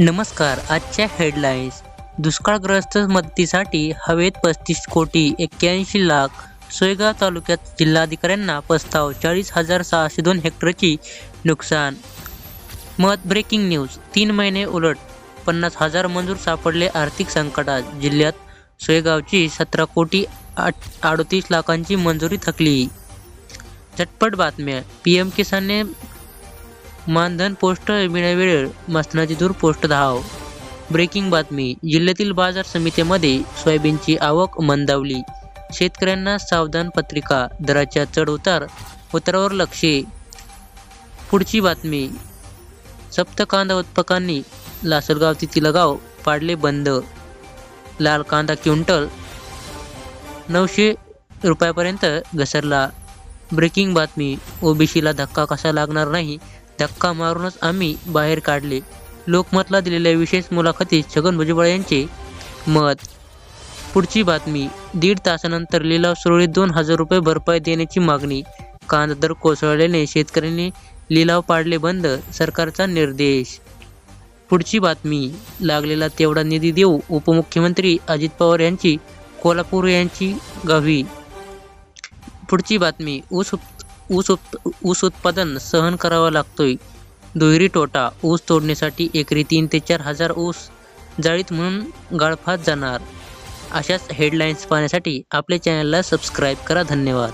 नमस्कार आजच्या हेडलाईन्स दुष्काळग्रस्त मदतीसाठी हवेत पस्तीस कोटी एक्क्याऐंशी लाख. सोयगाव तालुक्यात जिल्हाधिकाऱ्यांना प्रस्ताव चाळीस हजार सहाशे दोन हेक्टरची नुकसान. मत ब्रेकिंग न्यूज तीन महिने उलट. पन्नास हजार मंजूर सापडले आर्थिक संकटात. जिल्ह्यात सोयगावची सतरा कोटी आठ अडतीस लाखांची मंजुरी थकली. झटपट बातम्या. पी एम किसानने मानधन पोस्ट मिळवेळ मसनाची दूर पोस्ट धाव ब्रेकिंग बातमी. जिल्ह्यातील बाजार समितीमध्ये सोयाबीनची आवक मंदावली. शेतकऱ्यांना सावधान पत्रिका दराच्या चढ उतार उतारावर लक्ष. पुढची बातमी. सप्त कांदा उत्पादकांनी लासलगाव ते तिलगाव पाडले बंद. लाल कांदा क्विंटल नऊशे रुपयापर्यंत घसरला. ब्रेकिंग बातमी. ओबीसीला धक्का कसा लागणार नाही? धक्का मारूनच आम्ही बाहेर काढले. लोकमतला दिलेल्या विशेष मुलाखतीत छगन भुजबळ यांचे मत. पुढची बातमी. दीड तासानंतर लिलाव सुरळीत दोन हजार रुपये भरपाई देण्याची मागणी. कांदा दर कोसळल्याने शेतकऱ्यांनी लिलाव पाडले बंद सरकारचा निर्देश. पुढची बातमी. लागलेला तेवढा निधी देऊ उपमुख्यमंत्री अजित पवार यांची कोल्हापूर यांची गावी पुढची बातमी. ऊस ऊस उप ऊस उत्पादन सहन करावा लागतोय. दुहेरी तोटा ऊस तोडण्यासाठी एकरी तीन ते चार हजार ऊस जाळीत म्हणून गाळफात जाणार. अशाच हेडलाईन्स पाहण्यासाठी आपल्या चॅनलला सबस्क्राईब करा. धन्यवाद.